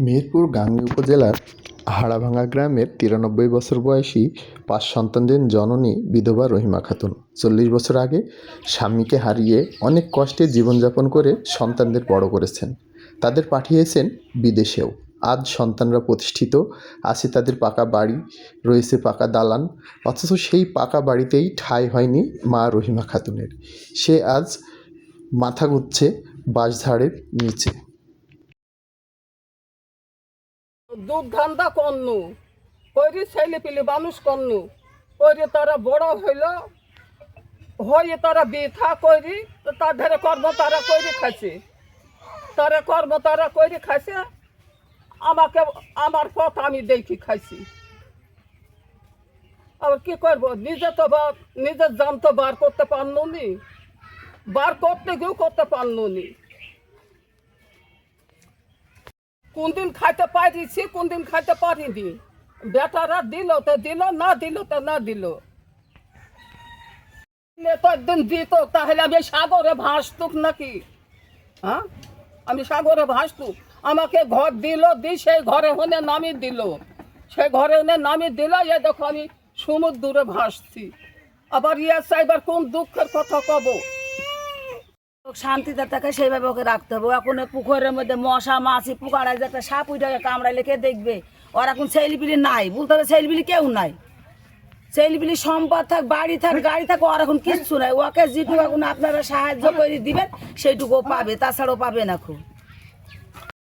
মেহেরপুর গাংনী উপজেলার হাড়াভাঙ্গা গ্রামের তিরানব্বই বছর বয়সী পাঁচ সন্তানদের জননী বিধবা রহিমা খাতুন। চল্লিশ বছর আগে স্বামীকে হারিয়ে অনেক কষ্টে জীবনযাপন করে সন্তানদের বড় করেছেন। তাদের পাঠিয়েছেন বিদেশেও। আজ সন্তানরা প্রতিষ্ঠিত, আছে তাদের পাকা বাড়ি, রয়েছে পাকা দালান, অথচ সেই পাকা বাড়িতেই ঠাঁই হয়নি মা রহিমা খাতুনের। সে আজ মাথা গুচ্ছে বাঁশঝাড়ের নিচে। দুধ ধান্দা কইরি ছেলে পিলে মানুষ করনু, কইরি তারা বড় হইল হয়ে তারা বিথা কইরি তো তাদের কর্ম তারা কইরি খাইছে। তারা কর্ম তারা কইরি খাইছে, আমাকে, আমার পথ আমি দেখি খাইছি। আবার কি করব? নিজে তো নিজের জান তো বার করতে পারনু নি, বার করতে গিয়েও করতে পারনু নি। কোন দিন খাইতে পারিছি কোন দিন খাইতে পারিনি বেটারা দিল তো দিল, না দিল তো না দিল। তো একদিন দিত, তাহলে আমি সাগরে ভাসতুক নাকি? হ্যাঁ? আমি সাগরে ভাসতুক। আমাকে ঘর দিল, দি সেই ঘরে হনে নামি দিল। সেই ঘরে হনে নামি দিল এ দেখো আমি সমুদ্রে ভাসছি। আবার ইয়া সাইবার কোন দুঃখের কথা কব? শান্তিতে তাকে সেইভাবে ওকে রাখতে হবে। এখন পুকুরের মধ্যে মশা, মাছি পুকাড়ায় যে একটা সাপ উঠে কামড়াইলে কে দেখবে? ওর এখন ছেলেপিলি নাই। বলতে হবে ছেলেপিলি কেউ নাই। ছেলেপিলি সম্পদ থাক, বাড়ি থাক, গাড়ি থাক, ওর এখন কিচ্ছু নাই। ওকে যেটুকু এখন আপনারা সাহায্য করে দিবেন সেইটুকু পাবে। তাছাড়াও পাবে না খুব।